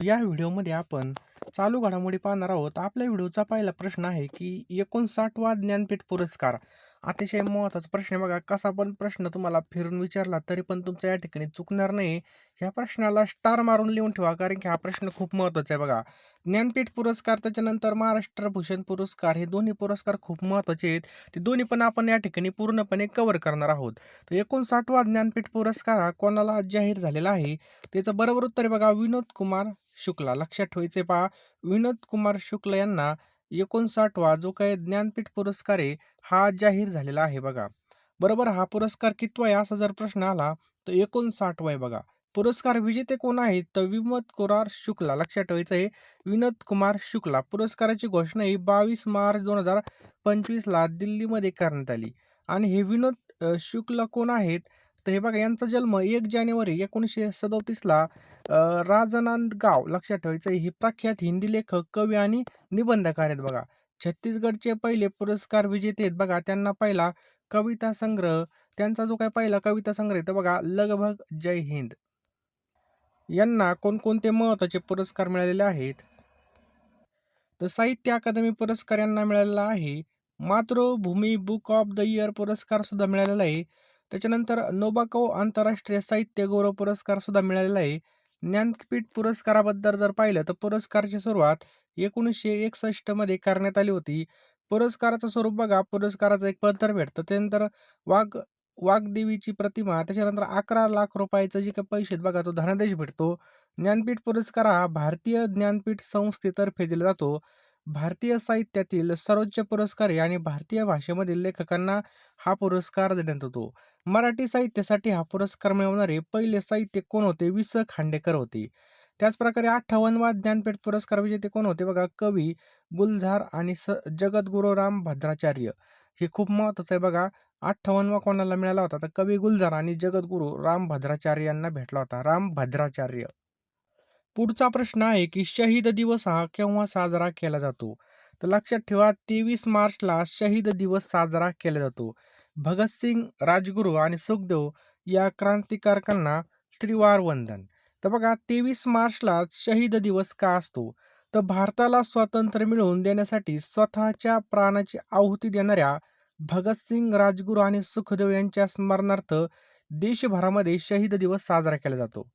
या व्हिडिओमध्ये आपण चालू घडामोडी पाहणार आहोत. आपल्या व्हिडिओचा पहिला प्रश्न आहे, की 59वा ज्ञानपीठ पुरस्कार अतिशय महत्त्वाचा प्रश्न आहे बघा. कसा पण प्रश्न तुम्हाला फिरून विचारला तरी पण तुमचा या ठिकाणी चुकणार नाही. ह्या प्रश्नाला स्टार मारून लिहून ठेवा कारण की हा प्रश्न खूप महत्त्वाचा आहे बघा. ज्ञानपीठ पुरस्कार त्याच्यानंतर महाराष्ट्र भूषण पुरस्कार हे दोन्ही पुरस्कार खूप महत्त्वाचे आहेत. ते दोन्ही पण आपण या ठिकाणी पूर्णपणे कव्हर करणार आहोत. तर 59वा ज्ञानपीठ पुरस्कार हा कोणाला जाहीर झालेला आहे? त्याचं बरोबर उत्तर बघा विनोद कुमार शुक्ला. लक्षात ठेवायचे पहा विनोद कुमार शुक्ल यांना 59वा जो काही ज्ञानपीठ पुरस्कार आहे हा जाहीर झालेला आहे बघा. बरोबर हा पुरस्कार कितवा आहे असा जर प्रश्न आला तर 59वा आहे बघा. पुरस्कार विजेते कोण आहेत? तर विनोद कुमार शुक्ला. लक्षात ठेवायचं आहे विनोद कुमार शुक्ला. पुरस्काराची घोषणा ही 22 मार्च 2025ला दिल्लीमध्ये करण्यात आली. आणि हे विनोद शुक्ला कोण आहेत? तर हे बघा यांचा जन्म एक जानेवारी 1937ला अ, राजनांदगाव लक्षात ठेवायचं हे प्रख्यात हिंदी लेखक, कवी आणि निबंधकार आहेत बघा. छत्तीसगडचे पहिले पुरस्कार विजेते आहेत बघा. त्यांना पहिला कविता संग्रह त्यांचा जो काय पहिला कविता संग्रह तर बघा लगभग जय हिंद. यांना कोणकोणते महत्त्वाचे पुरस्कार मिळालेले आहेत? तर साहित्य अकादमी पुरस्कार यांना मिळालेला आहे. Mathrubhumi book of the year पुरस्कार सुद्धा मिळालेला आहे. त्याच्यानंतर नोबाको आंतरराष्ट्रीय साहित्य गौरव पुरस्कार सुद्धा मिळालेला आहे. ज्ञानपीठ पुरस्काराबद्दल जर पाहिलं तर पुरस्काराची सुरुवात एकोणीसशे एकसष्टमध्ये करण्यात आली होती. पुरस्काराचं स्वरूप बघा पुरस्काराचं एक पत्र भेटतं. त्यानंतर वाघ वाघदेवीची प्रतिमा त्याच्यानंतर 11 लाख रुपयाचं जे काही पैसे बघा तो धनादेश भेटतो. ज्ञानपीठ पुरस्कार हा भारतीय ज्ञानपीठ संस्थेतर्फे दिला जातो. भारतीय साहित्यातील सर्वोच्च पुरस्कार आहे आणि भारतीय भाषेमधील लेखकांना हा पुरस्कार देण्यात येतो. मराठी साहित्यासाठी हा पुरस्कार मिळवणारे पहिले साहित्य कोण होते? वि. स. खांडेकर होते. त्याचप्रकारे 58वा ज्ञानपीठ पुरस्कार विजेते कोण होते बघा? कवी गुलजार आणि स जगद्गुरू रामभद्राचार्य. हे खूप महत्त्वाचं आहे बघा. 58वा कोणाला मिळाला होता? तर कवी गुलजार आणि जगद्गुरू रामभद्राचार्य यांना भेटला होता. रामभद्राचार्य. पुढचा प्रश्न आहे, की शहीद दिवस हा केव्हा साजरा केला जातो? तर लक्षात ठेवा 23 मार्चला शहीद दिवस साजरा केला जातो. भगतसिंग, राजगुरू आणि सुखदेव या क्रांतिकारकांना त्रिवार वंदन. तर बघा 23 मार्चला शहीद दिवस का असतो? तर भारताला स्वातंत्र्य मिळवून देण्यासाठी स्वतःच्या प्राणाची आहुती देणाऱ्या भगतसिंग, राजगुरू आणि सुखदेव यांच्या स्मरणार्थ देशभरामध्ये शहीद दिवस साजरा केला जातो.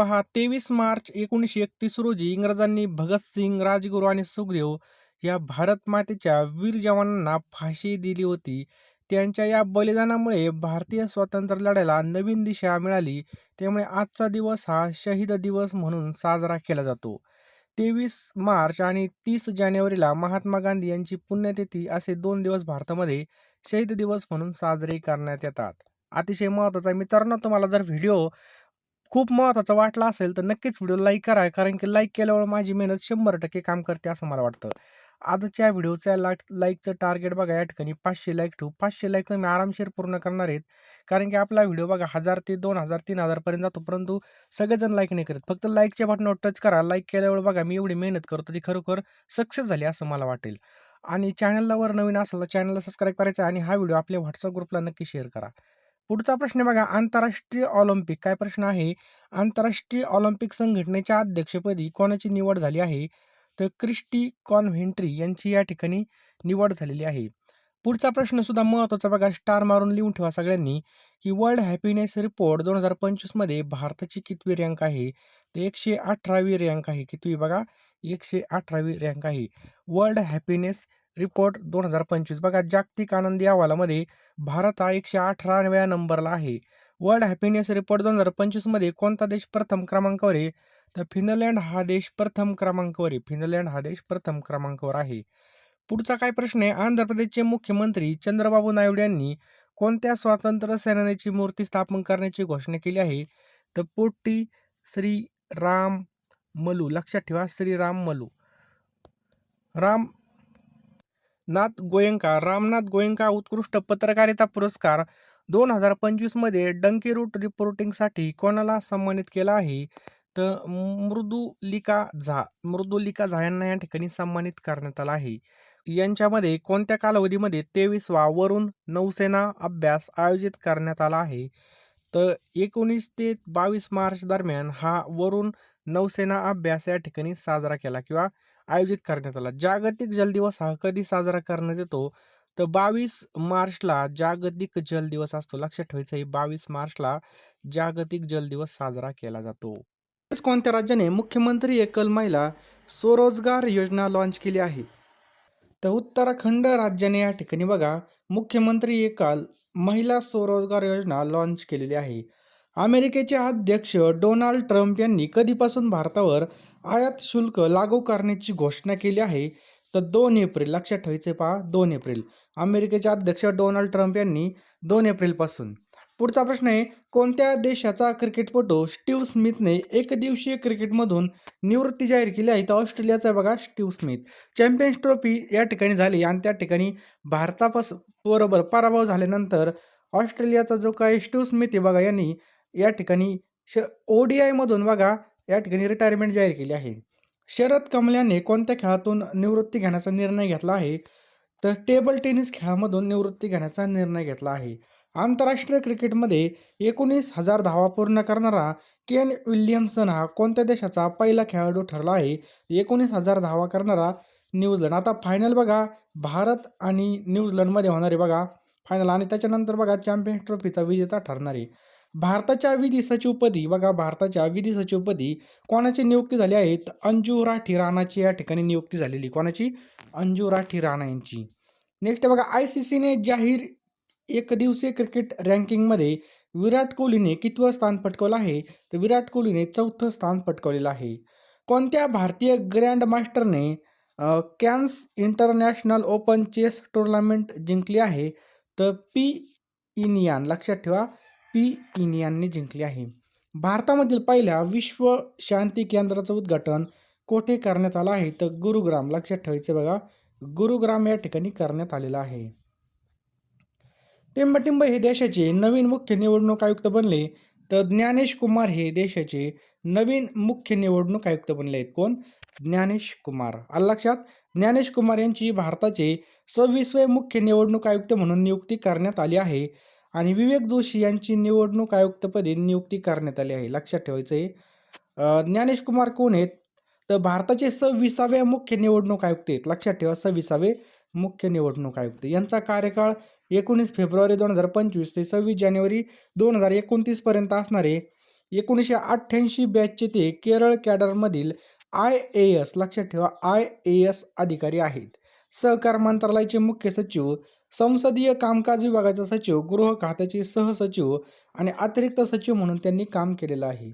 पहा 23 मार्च 1931 रोजी इंग्रजांनी भगतसिंग, राजगुरू आणि सुखदेव या भारत मातेच्या वीर जवानांना फाशी दिली होती. त्यांच्या या बलिदानामुळे भारतीय स्वातंत्र्य लढ्याला नवीन दिशा मिळाली. त्यामुळे आजचा दिवस हा शहीद दिवस म्हणून साजरा केला जातो. 23 मार्च आणि तीस जानेवारीला महात्मा गांधी यांची पुण्यतिथी असे दोन दिवस भारतामध्ये शहीद दिवस म्हणून साजरे करण्यात येतात. अतिशय महत्त्वाचा मित्रांनो तुम्हाला जर व्हिडिओ खूप महत्त्वाचा वाटला असेल तर नक्कीच व्हिडिओ लाईक करा. कारण की लाईक केल्यावर माझी मेहनत 100% काम करते असं मला वाटतं. आजच्या व्हिडिओच्या लाईक लाईकचं टार्गेट बघा या ठिकाणी पाचशे लाईक ठेवू. पाचशे लाईक मी आरामशीर पूर्ण करणार आहेत. कारण की आपला व्हिडिओ बघा हजार ते दोन हजार तीन हजारपर्यंत जातो. परंतु सगळेजण लाईक नाही करत. फक्त लाईकच्या बटनावर टच करा. लाईक केल्यावर बघा मी एवढी मेहनत करतो ती खरोखर सक्सेस झाली असं मला वाटेल. आणि चॅनलला वर नवीन असेल तर चॅनलला सबस्क्राईब करायचं आणि हा व्हिडिओ आपल्या व्हॉट्सअप ग्रुपला नक्की शेअर करा. पुढचा प्रश्न बघा आंतरराष्ट्रीय ऑलिम्पिक काय प्रश्न आहे? आंतरराष्ट्रीय ऑलिम्पिक संघटनेच्या अध्यक्षपदी कोणाची निवड झाली आहे? तर क्रिस्टी कॉन्व्हेंट्री यांची या ठिकाणी निवड झालेली आहे. पुढचा प्रश्न सुद्धा महत्त्वाचा बघा स्टार मारून लिहून ठेवा सगळ्यांनी, की वर्ल्ड हॅपीनेस रिपोर्ट दोन हजार पंचवीसमध्ये भारताची कितवी रँक आहे? तर 118वी रँक आहे. कितवी बघा? 118वी रँक आहे. वर्ल्ड हॅपीनेस रिपोर्ट 2025 बघा जागतिक आनंदी अहवालामध्ये भारत हा 118व्या नंबरला आहे. वर्ल्ड हॅपीनेस रिपोर्ट दोन हजार पंचवीसमध्ये कोणता देश प्रथम क्रमांकावर आहे? तर फिनलँड हा देश प्रथम क्रमांकावर आहे. फिनलँड हा देश प्रथम क्रमांकावर आहे. पुढचा काय प्रश्न आहे? आंध्र प्रदेशचे मुख्यमंत्री चंद्रबाबू नायडू यांनी कोणत्या स्वातंत्र्य सेनानीची मूर्ती स्थापन करण्याची घोषणा केली आहे? तर पोट्टी श्रीरामलू. लक्षात ठेवा श्रीरामलू. राम नाथ गोयंका रामनाथ गोयंका उत्कृष्ट पत्रकारिता पुरस्कार दोन हजार पंचवीसमध्ये डंकी रूट रिपोर्टिंगसाठी कोणाला सन्मानित केला आहे? तर मृदुलिका झा. मृदुलिका झा यांना या ठिकाणी सन्मानित करण्यात आला आहे. यांच्यामध्ये कोणत्या कालावधीमध्ये 23वा वरून नौसेना अभ्यास आयोजित करण्यात आला आहे? तर 19 ते 22 मार्च दरम्यान हा वरून नौसेना अभ्यास या ठिकाणी साजरा केला किंवा आयोजित करण्यात आला. जागतिक जल दिवस हा कधी साजरा करण्यात येतो? तर 22 मार्चला जागतिक जल दिवस असतो. लक्षात ठेवायचं आहे 22 मार्चला जागतिक जल दिवस साजरा केला जातो. कोणत्या राज्याने मुख्यमंत्री एकल महिला स्वरोजगार योजना लॉन्च केली आहे? तर उत्तराखंड राज्याने या ठिकाणी बघा मुख्यमंत्री एकल महिला स्वरोजगार योजना लॉन्च केलेली आहे. अमेरिकेचे अध्यक्ष डोनाल्ड ट्रम्प यांनी कधीपासून भारतावर आयात शुल्क लागू करण्याची घोषणा केली आहे? तर दोन एप्रिल लक्षात ठेवायचे पहा दोन एप्रिल. अमेरिकेचे अध्यक्ष डोनाल्ड ट्रम्प यांनी दोन एप्रिलपासून. पुढचा प्रश्न आहे कोणत्या देशाचा क्रिकेटपटू स्टीव्ह स्मिथने एकदिवसीय क्रिकेटमधून निवृत्ती जाहीर केली आहे? तर ऑस्ट्रेलियाचा बघा स्टीव्ह स्मिथ. चॅम्पियन्स ट्रॉफी या ठिकाणी झाली आणि त्या ठिकाणी भारतापासून बरोबर पराभव झाल्यानंतर ऑस्ट्रेलियाचा जो काही स्टीव्ह स्मिथ आहे बघा यांनी या ठिकाणी श ओ डी आयमधून बघा या ठिकाणी रिटायरमेंट जाहीर केली आहे. शरद कमल्याने कोणत्या खेळातून निवृत्ती घेण्याचा निर्णय घेतला आहे? तर टेबल टेनिस खेळामधून निवृत्ती घेण्याचा निर्णय घेतला आहे. आंतरराष्ट्रीय क्रिकेटमध्ये 19,000 धावा पूर्ण करणारा केन विल्यमसन हा कोणत्या देशाचा पहिला खेळाडू ठरला आहे? 19,000 धावा करणारा न्यूझीलंड. आता फायनल बघा भारत आणि न्यूझीलंडमध्ये होणारे बघा फायनल आणि त्याच्यानंतर बघा चॅम्पियन्स ट्रॉफीचा विजेता ठरणारे भारताच्या विधी सचिवपदी बघा भारताच्या विधी सचिवपदी कोणाची नियुक्ती झाली आहे? अंजू राठी राणाची या ठिकाणी नियुक्ती झालेली. कोणाची? अंजू राठी राणा यांची. नेक्स्ट बघा आय सी सीने जाहीर एकदिवसीय क्रिकेट रँकिंगमध्ये विराट कोहलीने कितवं स्थान पटकावलं आहे? तर विराट कोहलीने चौथं स्थान पटकावलेलं आहे. कोणत्या भारतीय grand मास्टरने Cannes international open chess tournament जिंकली आहे? तर पी इनियान. लक्षात ठेवा पी इनियानने जिंकली आहे. भारतामधील पहिल्या विश्व शांती केंद्राचं उद्घाटन कोठे करण्यात आलं आहे? तर गुरुग्राम. लक्षात ठेवायचं बघा गुरुग्राम या ठिकाणी करण्यात आलेलं आहे. टिंबटिंब हे देशाचे नवीन मुख्य निवडणूक आयुक्त बनले. तर ज्ञानेश कुमार हे देशाचे नवीन मुख्य निवडणूक आयुक्त बनले आहेत. कोण? ज्ञानेश कुमार. आलं लक्षात? ज्ञानेश कुमार यांची भारताचे 26वे मुख्य निवडणूक आयुक्त म्हणून नियुक्ती करण्यात आली आहे आणि विवेक जोशी यांची निवडणूक आयुक्तपदी नियुक्ती करण्यात आली आहे. लक्षात ठेवायचं आहे. ज्ञानेश कुमार कोण आहेत? तर भारताचे 26वे मुख्य निवडणूक आयुक्त आहेत. लक्षात ठेवा 26वे मुख्य निवडणूक आयुक्त. यांचा कार्यकाळ 19 फेब्रुवारी 2025 ते 26 जानेवारी दोन हजार एकोणतीसपर्यंत असणारे एकोणीसशे अठ्ठ्याऐंशी बॅचचे ते केरळ कॅडरमधील आय-ए-एस लक्षात ठेवा आय-ए-एस अधिकारी आहेत. सहकार मंत्रालयाचे मुख्य सचिव, संसदीय कामकाज विभागाचा सचिव, गृह खात्याचे सहसचिव आणि अतिरिक्त सचिव म्हणून त्यांनी काम केलेलं आहे.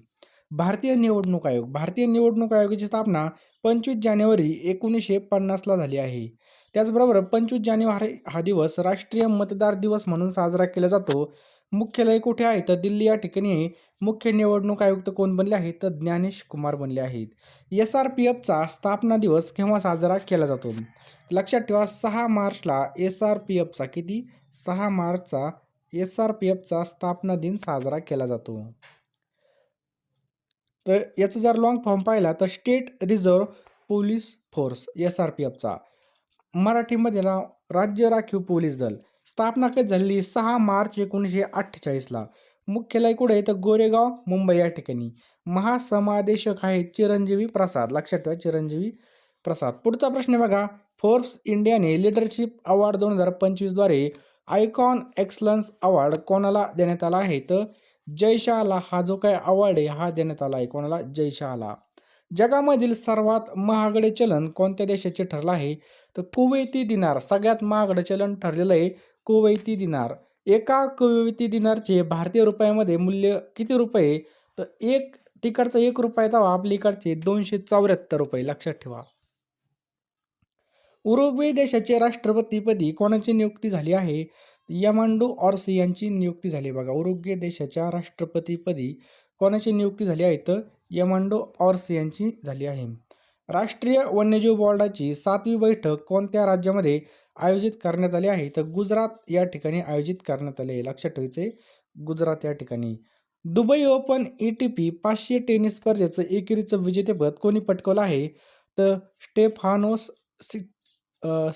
भारतीय निवडणूक आयोग. भारतीय निवडणूक आयोगाची स्थापना 25 जानेवारी 1950ला झाली आहे. त्याचबरोबर 25 जानेवारी हा दिवस राष्ट्रीय मतदार दिवस म्हणून साजरा केला जातो. मुख्यालय कुठे आहे? तर दिल्ली या ठिकाणी मुख्य निवडणूक आयुक्त कोण बनले आहेत? तर ज्ञानेश कुमार बनले आहेत. एस-आर-पी-एफचा स्थापना दिवस केव्हा साजरा केला जातो? लक्षात ठेवा सहा मार्चला एस-आर-पी-एफचा किती? सहा मार्चचा एस-आर-पी-एफचा स्थापना दिन साजरा केला जातो. तर याचा जर लॉंग फॉर्म पाहिला तर स्टेट रिझर्व्ह पोलीस फोर्स एस-आर-पी-एफचा. मराठीमध्ये ना राज्य राखीव पोलीस दल. स्थापना कधी झालेली? सहा मार्च 1948ला. मुख्यालय कुठे आहे? तर गोरेगाव, मुंबई या ठिकाणी. महासमादेशक आहे चिरंजीवी प्रसाद. लक्षात ठेवा चिरंजीवी प्रसाद. पुढचा प्रश्न बघा. फोर्ब्स इंडियाने लीडरशिप अवॉर्ड दोन हजार पंचवीसद्वारे आयकॉन एक्सलन्स अवॉर्ड कोणाला देण्यात आला आहे? तर जय हा जो काय अवॉर्ड आहे हा देण्यात आला आहे. कोणाला? जय जगामधील सर्वात महागडे चलन कोणत्या देशाचे ठरलं आहे? तर कुवैती दिनार. सगळ्यात महागडं चलन ठरलेलं आहे कुवैती दिनार. एका कुवैती दिनारचे भारतीय रुपयामध्ये मूल्य किती रुपये? तर एक तिकडचा ₹1 तेव्हा आपली इकडचे ₹274 लक्षात ठेवा. उरुग्वे देशाचे राष्ट्रपतीपदी कोणाची नियुक्ती झाली आहे? यमांडो ऑर्सी यांची नियुक्ती झाली बघा. उरुग्वे देशाच्या राष्ट्रपतीपदी कोणाची नियुक्ती झाली आहे? तर यामांडू ऑर्स यांची झाली आहे. राष्ट्रीय वन्यजीव बोर्डाची सातवी बैठक कोणत्या राज्यामध्ये आयोजित करण्यात आले आहे? तर गुजरात या ठिकाणी आयोजित करण्यात आले आहे. लक्षात ठेवायचे गुजरात या ठिकाणी. Dubai open A T P पाचशे टेनिस स्पर्धेचं एकेरीचं विजेतेपद कोणी पटकवलं आहे? तर स्टेफानोस सि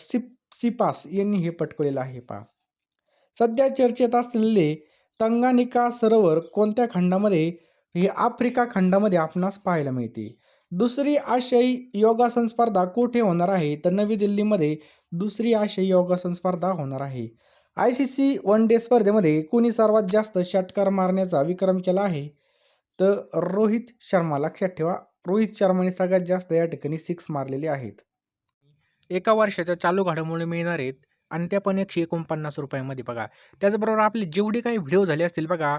सिप सिपास यांनी हे पटकवलेलं आहे पहा. सध्या चर्चेत असलेले तंगानिका सरोवर कोणत्या खंडामध्ये हे आफ्रिका खंडामध्ये आपणास पाहायला मिळते दुसरी आशियाई योगासन स्पर्धा कुठे होणार आहे तर नवी दिल्लीमध्ये दुसरी आशियाई योगासन स्पर्धा होणार आहे. I C C one day स्पर्धेमध्ये कोणी सर्वात जास्त षटकार मारण्याचा विक्रम केला आहे? तर रोहित शर्मा लक्षात ठेवा रोहित शर्माने सगळ्यात जास्त या ठिकाणी सिक्स मारलेले आहेत. एका वर्षाच्या चालू घडामोडी मिळणार आहेत आणि त्या पण एकशे एकोणपन्नास रुपयामध्ये बघा. त्याचबरोबर आपले जेवढे काही व्हिडिओ झाले असतील बघा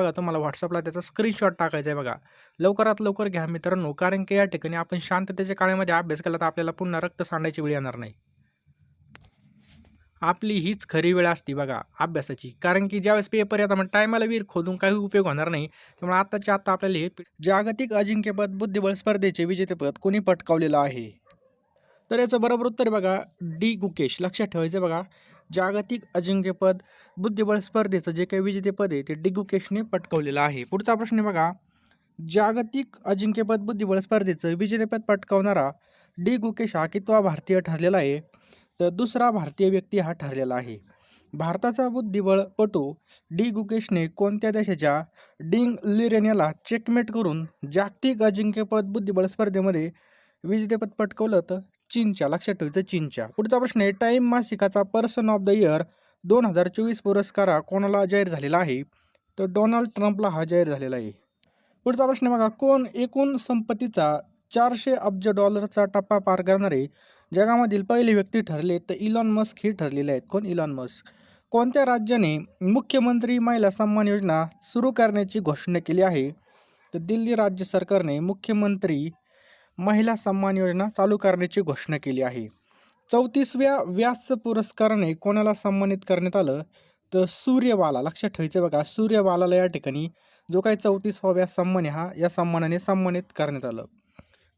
बघा तुम्हाला व्हॉट्सअपला त्याचा स्क्रीनशॉट टाकायचा आहे बघा. लवकरात लवकर घ्या मित्रांनो कारण की या ठिकाणी आपण शांततेच्या काळामध्ये अभ्यास केला तर आपल्याला पुन्हा रक्त सांडायची वेळ येणार नाही. आपली हीच खरी वेळ असती बघा अभ्यासाची. कारण की ज्यावेळेस पेपर येतात मग टायमाला वीर खोदून काही उपयोग होणार नाही. त्यामुळे आत्ताच्या आत्ता आपल्याला हे जागतिक अजिंक्यपद बुद्धिबळ स्पर्धेचे विजेतेपद कोणी पटकावलेलं आहे? तर याचं बरोबर उत्तर बघा डी गुकेश. लक्षात ठेवायचं बघा. जागतिक अजिंक्यपद बुद्धिबळ स्पर्धेचं जे काही विजेतेपद आहे ते डी गुकेशने पटकवलेलं आहे. पुढचा प्रश्न बघा. जागतिक अजिंक्यपद बुद्धिबळ स्पर्धेचं विजेतेपद पटकावणारा डी गुकेश हा कितवा भारतीय ठरलेला आहे? तर दुसरा भारतीय व्यक्ती हा ठरलेला आहे. भारताचा बुद्धिबळपटू डी गुकेशने कोणत्या देशाच्या डिंग लिरेन याला चेकमेट करून जागतिक अजिंक्यपद बुद्धिबळ स्पर्धेमध्ये विजेतेपद पटकवलं? तर चीनच्या लक्षात ठेवायचं चीनच्या. पुढचा प्रश्न आहे टाइम मासिकाचा पर्सन ऑफ द इयर दोन हजार चोवीस पुरस्कार कोणाला जाहीर झालेला आहे? तर डोनाल्ड ट्रम्पला हा जाहीर झालेला आहे. पुढचा प्रश्न बघा कोण एकूण संपत्तीचा चारशे अब्ज डॉलरचा टप्पा पार करणारे जगामधील पहिले व्यक्ती ठरले तर इलॉन मस्क हे ठरलेले आहेत. कोण? Elon Musk. कोणत्या राज्याने मुख्यमंत्री महिला सन्मान योजना सुरू करण्याची घोषणा केली आहे? तर दिल्ली राज्य सरकारने मुख्यमंत्री महिला सन्मान योजना चालू करण्याची घोषणा केली आहे. चौतीसव्या व्यास पुरस्काराने कोणाला सन्मानित करण्यात आलं? तर सूर्यबाला लक्षात ठेवायचं बघा सूर्यबालाला या ठिकाणी जो काही चौतीसवा व्यास सन्मान हा या सन्मानाने सन्मानित करण्यात आलं.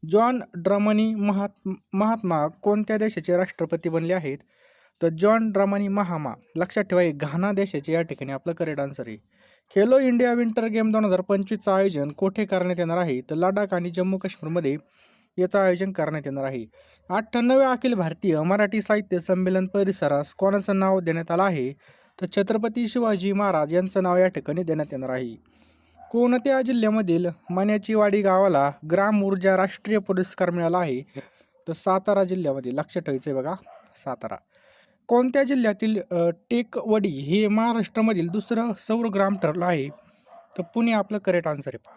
जॉन ड्रमनी महात महात्मा कोणत्या देशाचे राष्ट्रपती बनले आहेत? तर जॉन ड्रमनी महामा लक्षात ठेवा घाना देशाचे या ठिकाणी आपलं करेक्ट आन्सर आहे. खेलो इंडिया विंटर गेम दोन हजार पंचवीसचं आयोजन कोठे करण्यात येणार आहे? तर लडाख आणि जम्मू काश्मीरमध्ये याचं आयोजन करण्यात येणार आहे. अठ्ठ्याण्णव्या अखिल भारतीय मराठी साहित्य संमेलन परिसरास कोणाचं नाव देण्यात आलं आहे? तर छत्रपती शिवाजी महाराज यांचं नाव या ठिकाणी देण्यात येणार आहे. कोणत्या जिल्ह्यामधील मण्याचीवाडी गावाला ग्राम ऊर्जा राष्ट्रीय पुरस्कार मिळाला आहे? तर सातारा जिल्ह्यामध्ये लक्ष ठेवायचं आहे बघा सातारा. कोणत्या जिल्ह्यातील टेकवडी हे महाराष्ट्रामधील दुसरं सौर ग्राम ठरलं आहे? तर पुणे आपलं करेक्ट आन्सर आहे पहा.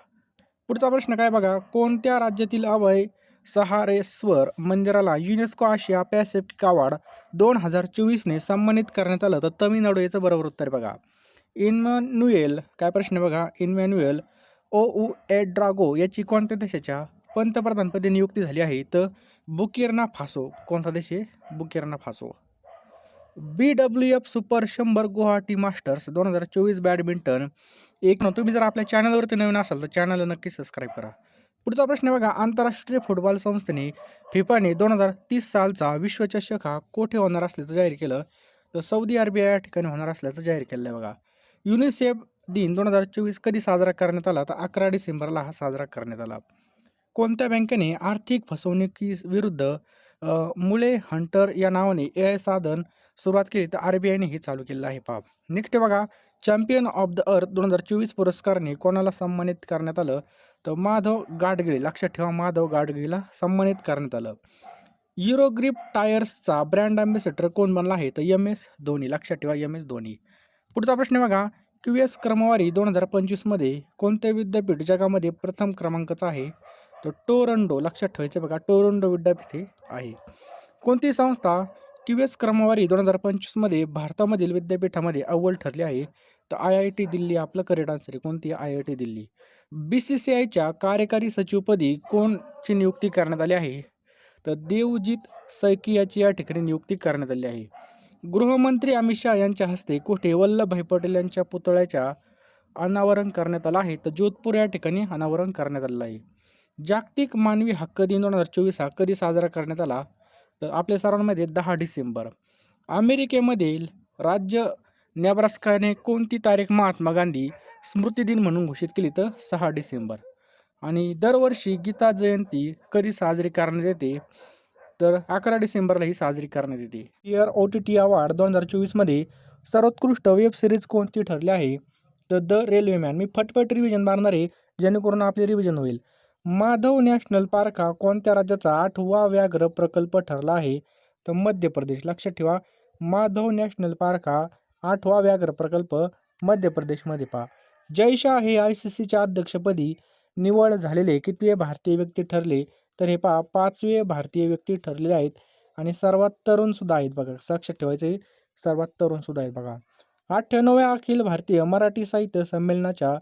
पुढचा प्रश्न काय बघा? कोणत्या राज्यातील अभय सहारेश्वर मंदिराला युनेस्को आशिया पॅसिफिक अवॉर्ड दोन हजार चोवीसने सन्मानित करण्यात आलं. तर तमिळनाडू याचं बरोबर उत्तर बघा. इनमॅन्युएल काय प्रश्न आहे बघा? इनमॅन्युएल ओ उ ड्रागो याची कोणत्या देशाच्या पंतप्रधानपदी नियुक्ती झाली आहे? तर बुकिरना फासो. कोणता देश आहे? Burkina Faso. B W F super शंभर गुवाहाटी मास्टर्स दोन हजार चोवीस बॅडमिंटन. एक न तुम्ही जर आपल्या चॅनलवरती नवीन असाल तर चॅनलला नक्की सबस्क्राईब करा. पुढचा प्रश्न बघा. आंतरराष्ट्रीय फुटबॉल संस्थेने फिफाने दोन हजार तीस सालचा विश्वचषक हा कोठे होणार असल्याचं जाहीर केलं? तर सौदी अरेबिया या ठिकाणी होणार असल्याचं जाहीर केलं आहे बघा. युनिसेफ दिन दोन हजार चोवीस कधी साजरा करण्यात आला? तर अकरा डिसेंबरला हा साजरा करण्यात आला. कोणत्या बँकेने आर्थिक फसवणुकीविरुद्ध अ, मुळे हंटर या नावाने ए आय साधन सुरुवात केली? तर आर बी आयने हे चालू केलं आहे. पाप नेक्स्ट बघा. चॅम्पियन ऑफ द अर्थ दोन हजार चोवीस पुरस्काराने कोणाला सन्मानित करण्यात आलं? तर माधव गाडगिळे लक्षात ठेवा माधव गाडगिळीला सन्मानित करण्यात आलं. युरोग्रिप टायर्सचा ब्रँड अँबॅसेडर कोण बनला आहे? तर एम एस धोनी लक्षात ठेवा एम एस धोनी. पुढचा प्रश्न बघा. क्यू एस क्रमवारी दोन हजार पंचवीसमध्ये कोणते विद्यापीठ जगामध्ये प्रथम क्रमांकाचं आहे? तर टोरंडो लक्षात ठेवायचं बघा टोरंडो विद्यापीठ हे आहे. कोणती संस्था क्यू एस क्रमवारी दोन हजार पंचवीसमध्ये भारतामधील विद्यापीठामध्ये अव्वल ठरली आहे. तर आय आय टी दिल्ली आपलं करेक्ट आन्सर आहे. कोणती? I I T Delhi. B C C आयच्या कार्यकारी सचिवपदी कोणची नियुक्ती करण्यात आली आहे? तर देवजीत सैकी याची या ठिकाणी नियुक्ती करण्यात आली आहे. गृहमंत्री अमित शहा यांच्या हस्ते कुठे? वल्लभभाई पटेल यांच्या पुतळ्याच्या अनावरण करण्यात आला आहे. तर जोधपूर या ठिकाणी अनावरण करण्यात आलं आहे. जागतिक मानवी हक्क दिन दोन हजार चोवीस हा कधी साजरा करण्यात आला? तर आपल्या सर्वांमध्ये दहा डिसेंबर. अमेरिकेमधील राज्य नेब्रास्काने कोणती तारीख महात्मा गांधी स्मृती दिन म्हणून घोषित केली तर सहा डिसेंबर. आणि दरवर्षी गीता जयंती कधी साजरी करण्यात येते? तर अकरा डिसेंबरला ही साजरी करण्यात येते. Year O T T award दोन हजार चोवीसमध्ये सर्वोत्कृष्ट वेब सिरीज कोणती ठरली आहे? तर द रेल्वेमॅन. मी फटफट रिव्हिजन मारणारे जेणेकरून आपले रिव्हिजन होईल. माधव नॅशनल पार्क हा कोणत्या राज्याचा आठवा व्याघ्र प्रकल्प ठरला आहे? तर मध्य प्रदेश. लक्षात ठेवा माधव नॅशनल पार्क हा आठवा व्याघ्र प्रकल्प मध्य प्रदेशमध्ये पहा. जयशाह हे आय सी सीच्या अध्यक्षपदी निवड झालेले कितवे भारतीय व्यक्ती ठरले? तर हे पहा पाचवे भारतीय व्यक्ती ठरलेले आहेत आणि सर्वात तरुण सुद्धा आहेत बघा. लक्षात ठेवायचे सर्वात तरुण सुद्धा आहेत बघा. अठ्ठ्याण्णव्या अखिल भारतीय मराठी साहित्य संमेलनाच्या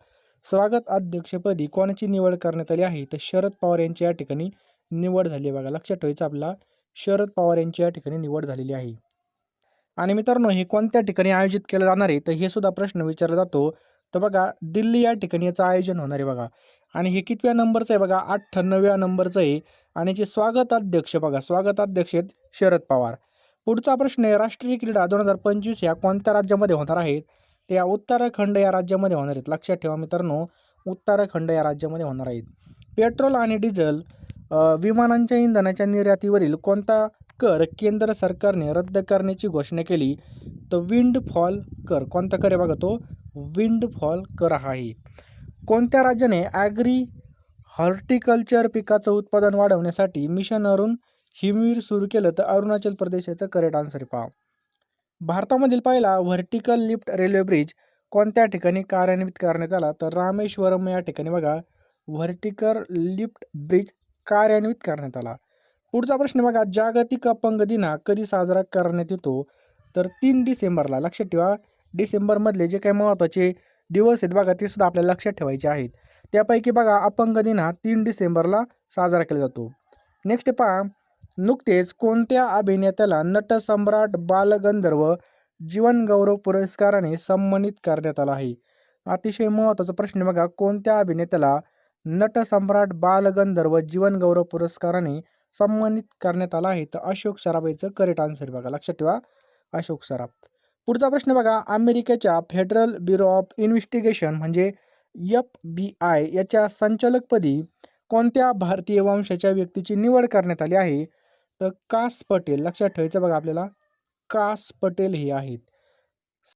स्वागत अध्यक्षपदी कोणाची निवड करण्यात आली आहे? तर शरद पवार यांची या ठिकाणी निवड झाली आहे बघा. लक्षात ठेवायचं आपला. शरद पवार यांची या ठिकाणी निवड झालेली आहे. आणि मित्रांनो हे कोणत्या ठिकाणी आयोजित केलं जाणार आहे? तर हे सुद्धा प्रश्न विचारला जातो. तर बघा दिल्ली या ठिकाणी याचं आयोजन होणार आहे बघा. आणि हे कितव्या नंबरचं आहे बघा? अठ्ठ्याण्णव्या नंबरचं आहे. आणि याचे स्वागताध्यक्ष बघा स्वागताध्यक्ष आहेत शरद पवार. पुढचा प्रश्न आहे राष्ट्रीय क्रीडा दोन हजार पंचवीस ह्या कोणत्या राज्यामध्ये होणार आहेत या उत्तराखंड या राज्यामध्ये होणार आहेत. लक्षात ठेवा मित्रांनो उत्तराखंड या राज्यामध्ये होणार आहेत. पेट्रोल आणि डिझेल विमानांच्या इंधनाच्या निर्यातीवरील कोणता कर केंद्र सरकारने रद्द करण्याची घोषणा केली तर विंड फॉल कर. कोणता कर आहे बघा तो? विंड फॉल कर आहे. कोणत्या राज्याने ॲग्री हॉर्टिकल्चर पिकाचं उत्पादन वाढवण्यासाठी मिशन अरुण हिमवीर सुरू केलं तर अरुणाचल प्रदेश याचं करेक्ट आन्सर पहा. भारतामधील पहिला व्हर्टिकल लिफ्ट रेल्वे ब्रिज कोणत्या ठिकाणी कार्यान्वित करण्यात आला? तर रामेश्वरम या ठिकाणी बघा व्हर्टिकल लिफ्ट ब्रिज कार्यान्वित करण्यात आला. पुढचा प्रश्न बघा जागतिक अपंग दिन हा कधी साजरा करण्यात येतो? तर तीन डिसेंबरला लक्षात ठेवा. डिसेंबरमधले जे काही महत्त्वाचे दिवस आहेत बघा ते सुद्धा आपल्याला लक्षात ठेवायचे आहेत. त्यापैकी बघा अपंग दिन हा तीन डिसेंबरला साजरा केला जातो. नेक्स्ट पहा नुकतेच कोणत्या अभिनेत्याला नटसम्राट बालगंधर्व जीवनगौरव पुरस्काराने सन्मानित करण्यात आला आहे? अतिशय महत्त्वाचा प्रश्न बघा. कोणत्या अभिनेत्याला नटसम्राट बालगंधर्व जीवनगौरव पुरस्काराने सन्मानित करण्यात आला आहे? तर अशोक सराफ याचं करेक्ट आन्सर बघा. लक्षात ठेवा. अशोक सराफ. पुढचा प्रश्न बघा. अमेरिकेच्या फेडरल ब्युरो ऑफ इन्व्हेस्टिगेशन म्हणजे एफ बी आय याच्या संचालकपदी कोणत्या भारतीय वंशाच्या व्यक्तीची निवड करण्यात आली आहे? तर कास पटेल लक्षात ठेवायचं बघा आपल्याला. कास पटेल हे आहेत.